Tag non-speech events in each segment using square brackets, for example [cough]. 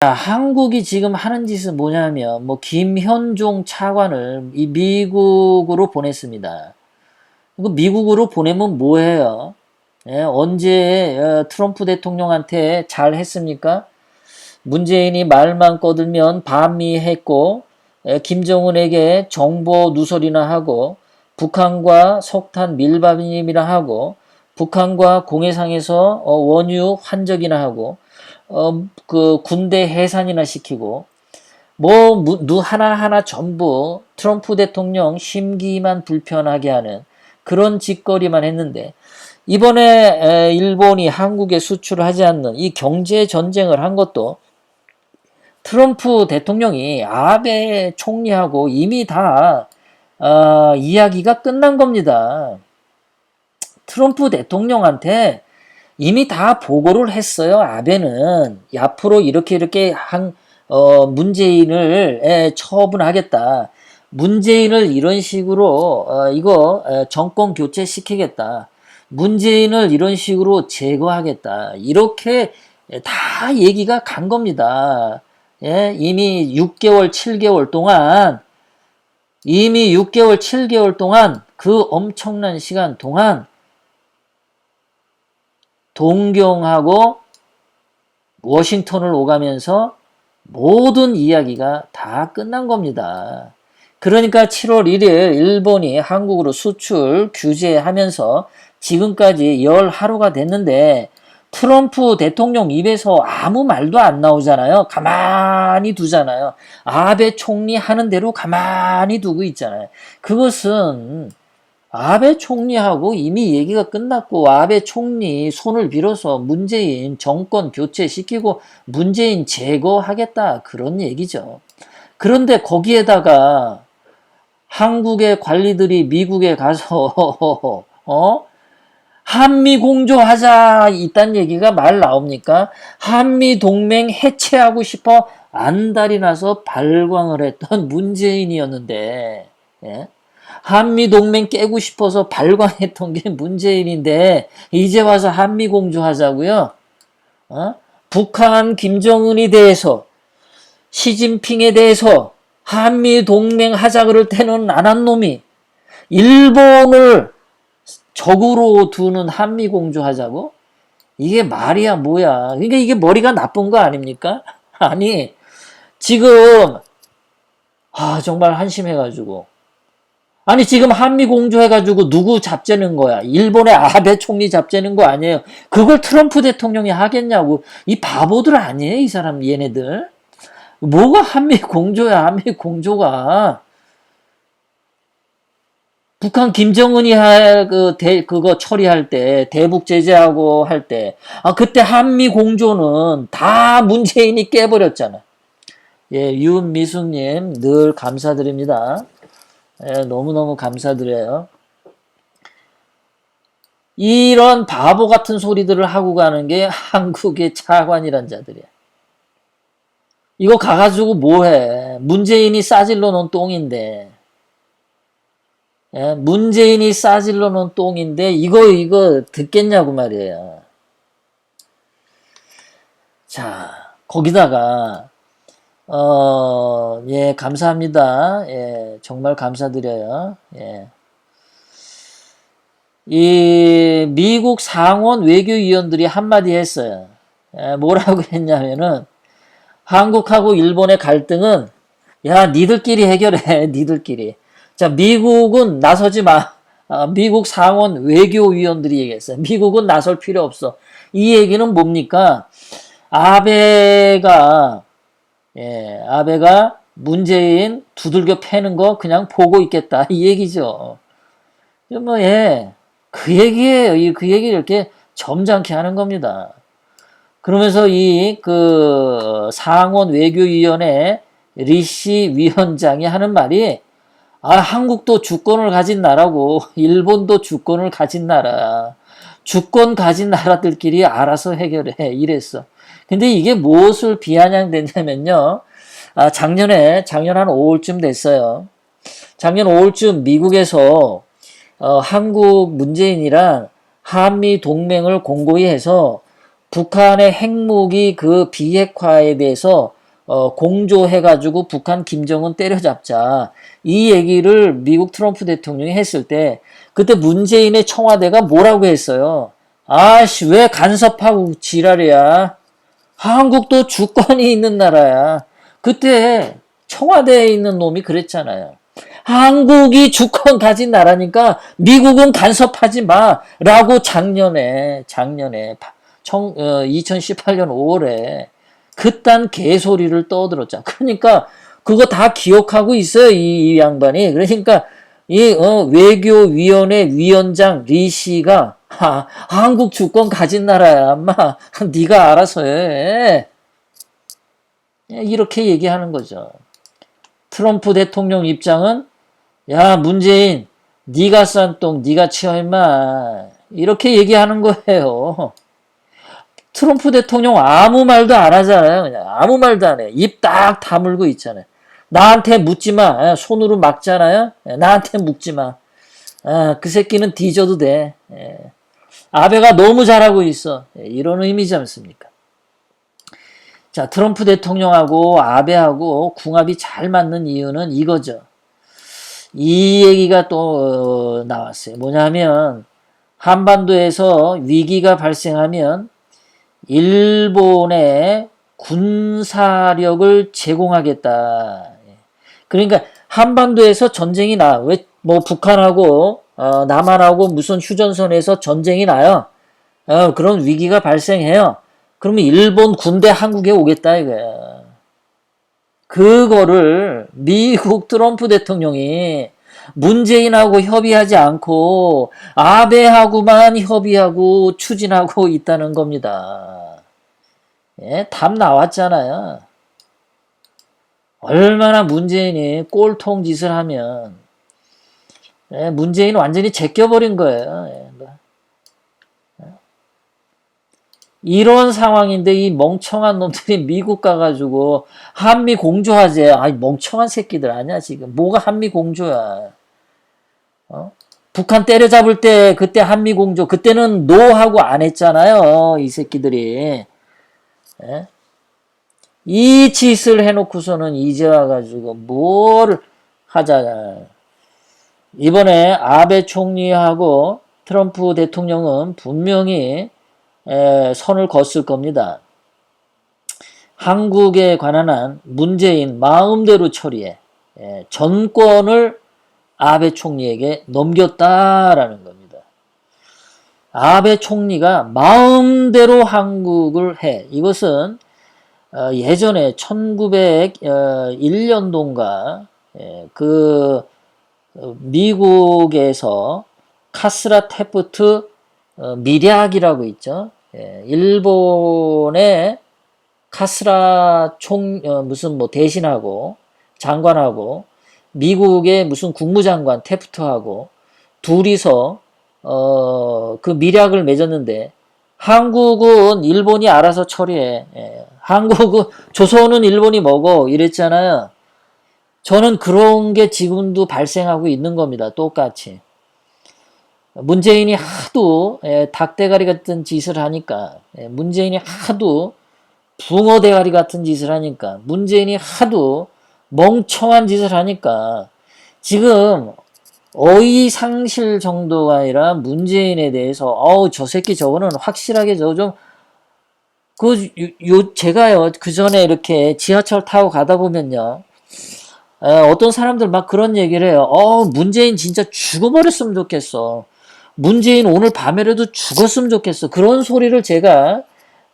자, 한국이 지금 하는 짓은 뭐냐면 뭐 김현종 차관을 이 미국으로 보냈습니다. 그 미국으로 보내면 뭐해요? 예, 언제 어, 트럼프 대통령한테 잘 했습니까? 문재인이 말만 꺼들면 반미했고 예, 김정은에게 정보 누설이나 하고 북한과 석탄 밀반입이나 하고 북한과 공해상에서 어, 원유 환적이나 하고 어, 그 군대 해산이나 시키고 뭐 무- 누 하나하나 전부 트럼프 대통령 심기만 불편하게 하는 그런 짓거리만 했는데 이번에 에, 일본이 한국에 수출하지 않는 이 경제 전쟁을 한 것도 트럼프 대통령이 아베 총리하고 이미 다 어, 이야기가 끝난 겁니다. 트럼프 대통령한테 이미 다 보고를 했어요. 아베는 앞으로 이렇게 이렇게 한 어, 문재인을 에, 처분하겠다. 문재인을 이런 식으로 어, 이거 에, 정권 교체 시키겠다. 문재인을 이런 식으로 제거하겠다. 이렇게 다 얘기가 간 겁니다. 예, 이미 6개월, 7개월 동안 이미 6개월, 7개월 동안 그 엄청난 시간 동안 동경하고 워싱턴을 오가면서 모든 이야기가 다 끝난 겁니다. 그러니까 7월 1일 일본이 한국으로 수출 규제하면서 지금까지 열 하루가 됐는데 트럼프 대통령 입에서 아무 말도 안 나오잖아요. 가만히 두잖아요. 아베 총리 하는 대로 가만히 두고 있잖아요. 그것은 아베 총리하고 이미 얘기가 끝났고 아베 총리 손을 빌어서 문재인 정권 교체시키고 문재인 제거하겠다 그런 얘기죠. 그런데 거기에다가 한국의 관리들이 미국에 가서 [laughs] 어? 한미 공조하자 이딴 얘기가 말 나옵니까? 한미 동맹 해체하고 싶어 안달이 나서 발광을 했던 문재인이었는데 예? 한미 동맹 깨고 싶어서 발광했던 게 문재인인데 이제 와서 한미 공조 하자고요? 어? 북한 김정은이 대해서 시진핑에 대해서 한미 동맹 하자 그럴 때는 안 한 놈이 일본을 적으로 두는 한미 공조 하자고? 이게 말이야 뭐야? 그러니까 이게 머리가 나쁜 거 아닙니까? [laughs] 아니 지금 아 정말 한심해가지고 아니 지금 한미 공조 해가지고 누구 잡재는 거야? 일본의 아베 총리 잡재는 거 아니에요? 그걸 트럼프 대통령이 하겠냐고 이 바보들 아니에요 이 사람 얘네들 뭐가 한미 공조야 한미 공조가 북한 김정은이 할그 대 그거 처리할 때 대북 제재하고 할 때 아 그때 한미 공조는 다 문재인이 깨버렸잖아. 예, 윤미숙님 늘 감사드립니다. 예, 너무너무 감사드려요. 이런 바보 같은 소리들을 하고 가는 게 한국의 차관이란 자들이야. 이거 가가지고 뭐해? 문재인이 싸질러 놓은 똥인데. 예, 문재인이 싸질러 놓은 똥인데 이거 이거 듣겠냐고 말이에요. 자, 거기다가 어, 예, 감사합니다. 예, 정말 감사드려요. 예. 이 미국 상원 외교위원들이 한마디 했어요. 예, 뭐라고 했냐면은 한국하고 일본의 갈등은 야, 니들끼리 해결해. [laughs] 니들끼리. 자, 미국은 나서지 마. 아, 미국 상원 외교위원들이 얘기했어요. 미국은 나설 필요 없어. 이 얘기는 뭡니까? 아베가 예, 아베가 문재인 두들겨 패는 거 그냥 보고 있겠다. [laughs] 이 얘기죠. 뭐, 예, 그 얘기예요. 이, 그 얘기를 이렇게 점잖게 하는 겁니다. 그러면서 이, 그, 상원 외교위원회 리시 위원장이 하는 말이, 아, 한국도 주권을 가진 나라고, [laughs] 일본도 주권을 가진 나라. 주권 가진 나라들끼리 알아서 해결해. 이랬어. 근데 이게 무엇을 비아냥됐냐면요. 아, 작년에, 작년 한 5월쯤 됐어요. 작년 5월쯤 미국에서 어, 한국 문재인이랑 한미 동맹을 공고히 해서 북한의 핵무기 그 비핵화에 대해서 어, 공조해가지고 북한 김정은 때려잡자 이 얘기를 미국 트럼프 대통령이 했을 때 그때 문재인의 청와대가 뭐라고 했어요? 아씨 왜 간섭하고 지랄이야? 한국도 주권이 있는 나라야. 그때 청와대에 있는 놈이 그랬잖아요. 한국이 주권 가진 나라니까 미국은 간섭하지 마. 라고 작년에, 작년에, 청, 어, 2018년 5월에 그딴 개소리를 떠들었잖아. 그러니까 그거 다 기억하고 있어요. 이, 이 양반이. 그러니까 이 어, 외교위원회 위원장 리 씨가 하, 한국 주권 가진 나라야. 엄마 [laughs] 네가 알아서 해. 이렇게 얘기하는 거죠. 트럼프 대통령 입장은 야 문재인 네가 싼 똥 네가 치워 임마 이렇게 얘기하는 거예요. 트럼프 대통령 아무 말도 안 하잖아요. 그냥 아무 말도 안 해. 입 딱 다물고 있잖아요. 나한테 묻지 마. 손으로 막잖아요. 나한테 묻지 마. 아, 그 새끼는 뒤져도 돼. 예. 아베가 너무 잘하고 있어. 예, 이런 의미지 않습니까? 자, 트럼프 대통령하고 아베하고 궁합이 잘 맞는 이유는 이거죠. 이 얘기가 또 어, 나왔어요. 뭐냐면 한반도에서 위기가 발생하면 일본의 군사력을 제공하겠다. 그러니까 한반도에서 전쟁이 나. 왜 뭐 북한하고 어, 남한하고 무슨 휴전선에서 전쟁이 나요. 어, 그런 위기가 발생해요. 그러면 일본 군대 한국에 오겠다 이거야. 그거를 미국 트럼프 대통령이 문재인하고 협의하지 않고 아베하고만 협의하고 추진하고 있다는 겁니다. 예, 답 나왔잖아요. 얼마나 문재인이 꼴통 짓을 하면 예, 문재인 완전히 제껴버린 거예요. 예, 뭐. 이런 상황인데 이 멍청한 놈들이 [laughs] 미국 가가지고 한미 공조하재. 아니 멍청한 새끼들 아니야 지금. 뭐가 한미 공조야. 어? 북한 때려잡을 때 그때 한미 공조 그때는 노하고 안 했잖아요. 이 새끼들이. 예? 이 짓을 해놓고서는 이제 와가지고 뭘 하자. 이번에 아베 총리하고 트럼프 대통령은 분명히 에, 선을 걷을 겁니다. 한국에 관한 한 문재인 마음대로 처리해 에, 전권을 아베 총리에게 넘겼다라는 겁니다. 아베 총리가 마음대로 한국을 해. 이것은 어, 예전에 1901년도인가 예, 그 어, 미국에서 카스라 테프트 어, 미략이라고 있죠. 예, 일본의 카스라 총 무슨 뭐 대신하고 장관하고 미국의 무슨 국무장관 테프트하고 둘이서 어, 그 미략을 맺었는데 한국은 일본이 알아서 처리해. 예. 한국은 조선은 일본이 먹어 이랬잖아요. 저는 그런 게 지금도 발생하고 있는 겁니다. 똑같이. 문재인이 하도 예, 닭대가리 같은 짓을 하니까 예, 문재인이 하도 붕어 대가리 같은 짓을 하니까 문재인이 하도 멍청한 짓을 하니까 지금 어이 상실 정도가 아니라 문재인에 대해서 어우 저 새끼 저거는 확실하게 저 좀 그 요 제가요 그 전에 이렇게 지하철 타고 가다 보면요 에, 어 떤 사람들 막 그런 얘기를 해요. 어 문재인 진짜 죽어버렸으면 좋겠어. 문재인 오늘 밤에라도 죽었으면 좋겠어. 그런 소리를 제가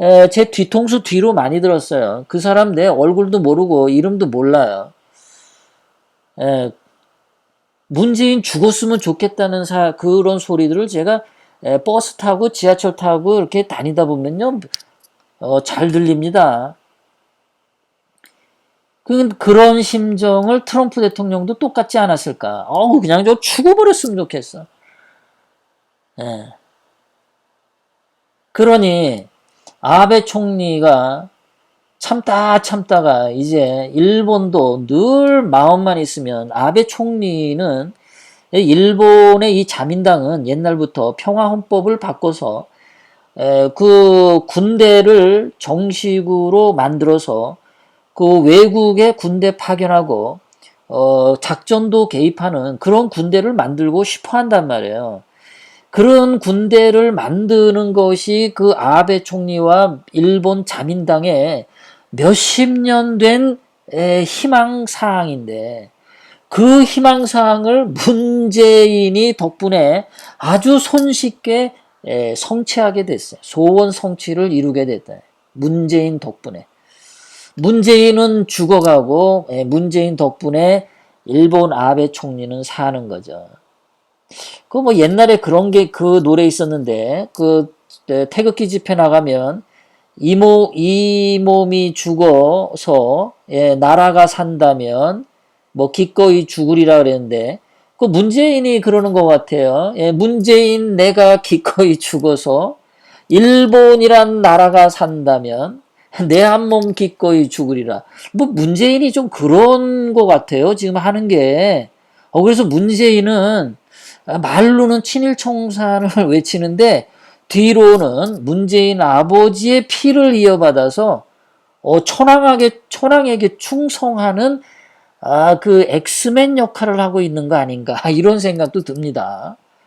에, 제 뒤통수 뒤로 많이 들었어요. 그 사람 내 얼굴도 모르고 이름도 몰라요. 에, 문재인 죽었으면 좋겠다는 사, 그런 소리들을 제가 에, 버스 타고 지하철 타고 이렇게 다니다 보면요. 어, 잘 들립니다. 그, 그런 심정을 트럼프 대통령도 똑같지 않았을까? 어우, 그냥 저 죽어버렸으면 좋겠어. 예. 그러니, 아베 총리가 참다 참다가 이제 일본도 늘 마음만 있으면 아베 총리는 일본의 이 자민당은 옛날부터 평화헌법을 바꿔서 에, 그 군대를 정식으로 만들어서 그 외국에 군대 파견하고 어, 작전도 개입하는 그런 군대를 만들고 싶어 한단 말이에요. 그런 군대를 만드는 것이 그 아베 총리와 일본 자민당의 몇십 년 된 희망 사항인데 그 희망 사항을 문재인이 덕분에 아주 손쉽게 에, 성취하게 됐어요. 소원 성취를 이루게 됐다. 문재인 덕분에. 문재인은 죽어가고 에, 문재인 덕분에 일본 아베 총리는 사는 거죠. 그 뭐 옛날에 그런 게 그 노래 있었는데 그 에, 태극기 집회 나가면 이모 이 몸이 죽어서 예, 나라가 산다면 뭐 기꺼이 죽으리라 그랬는데 그 문재인이 그러는 것 같아요. 예, 문재인 내가 기꺼이 죽어서 일본이란 나라가 산다면 내 한 몸 기꺼이 죽으리라. 뭐 문재인이 좀 그런 것 같아요. 지금 하는 게. 어, 그래서 문재인은 말로는 친일 청산을 [laughs] 외치는데 뒤로는 문재인 아버지의 피를 이어받아서 어, 천황에게 천황에게 충성하는 아, 그 엑스맨 역할을 하고 있는 거 아닌가 [laughs] 이런 생각도 듭니다.